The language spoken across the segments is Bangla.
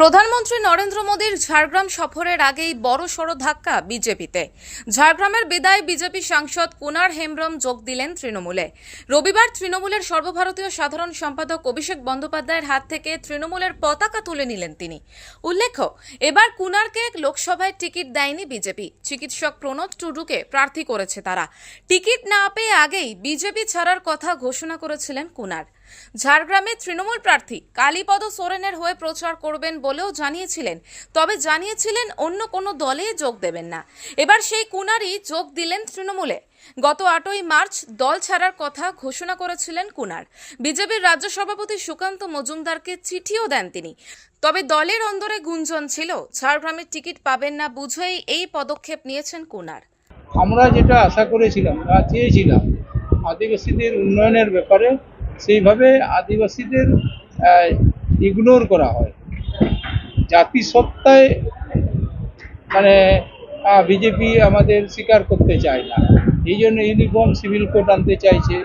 প্রধানমন্ত্রী নরেন্দ্র মোদীর ঝাড়গ্রাম সফরের আগেই বড় সড় ধাক্কা বিজেপিতে। ঝাড়গ্রামের বিদায় বিজেপি সাংসদ কুনার হেমব্রম যোগ দিলেন তৃণমূলে। রবিবার তৃণমূলের সর্বভারতীয় সাধারণ সম্পাদক অভিষেক বন্দ্যোপাধ্যায়ের হাত থেকে তৃণমূলের পতাকা তুলে নিলেন তিনি। উল্লেখ্য, এবার কুনারকে লোকসভায় টিকিট দেয়নি বিজেপি। চিকিৎসক প্রণব টুডুকে প্রার্থী করেছে তারা। টিকিট না পেয়ে আগেই বিজেপি ছাড়ার কথা ঘোষণা করেছিলেন কুনার। ঝাড়গ্রামে তৃণমূল প্রার্থী কালীপদ সোরেনের হয়ে প্রচার করবেন বলেও জানিয়েছিলেন, তবে জানিয়েছিলেন অন্য কোনো দলে যোগ দেবেন না। এবার সেই কুনারই যোগ দিলেন তৃণমূলে। গত আটই মার্চ দল ছাড়ার কথা ঘোষণা করেছিলেন কুনার। বিজেপির রাজ্য সভাপতি সুকান্ত মজুমদারকে চিঠিও দেন তিনি। তবে দলের অন্দরে গুঞ্জন ছিল ঝাড়গ্রামের টিকিট পাবেন না বুঝেই এই পদক্ষেপ নিয়েছেন কুনার। আমরা যেটা আশা করেছিলাম বা চেয়েছিলাম আদিবাসীদের উন্নয়নের ব্যাপারে সেইভাবে আদিবাসীদের ইগনোর করা হয়। জাতিসত্তায় মানে বিজেপি আমাদের স্বীকার করতে চায় না। এই জন্য ইউনিফর্ম সিভিল কোড আনতে চাইছে।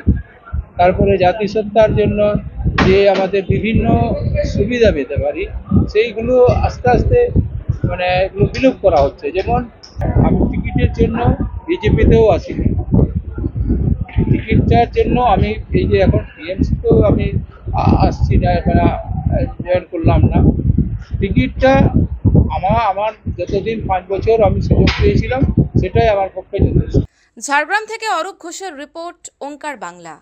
তারপরে জাতিসত্তার জন্য যে আমাদের বিভিন্ন সুবিধা পেতে পারি, সেইগুলো আস্তে আস্তে মানে এগুলো বিলোপ করা হচ্ছে। যেমন, আমি টিকিটের জন্য বিজেপিতেও আসিনি। টিকিটটার জন্য আমি এই যে এখন টিএমসিতেও আমি আ- আসছি না মানে জয়েন করলাম না। টিকিটটা আমার আমার যতদিন পাঁচ বছর আমি সুযোগ পেয়েছিলাম, সেটাই আমার পক্ষে যথেষ্ট। ঝাড়গ্রাম থেকে অরূপ ঘোষের রিপোর্ট, ওঙ্কার বাংলা।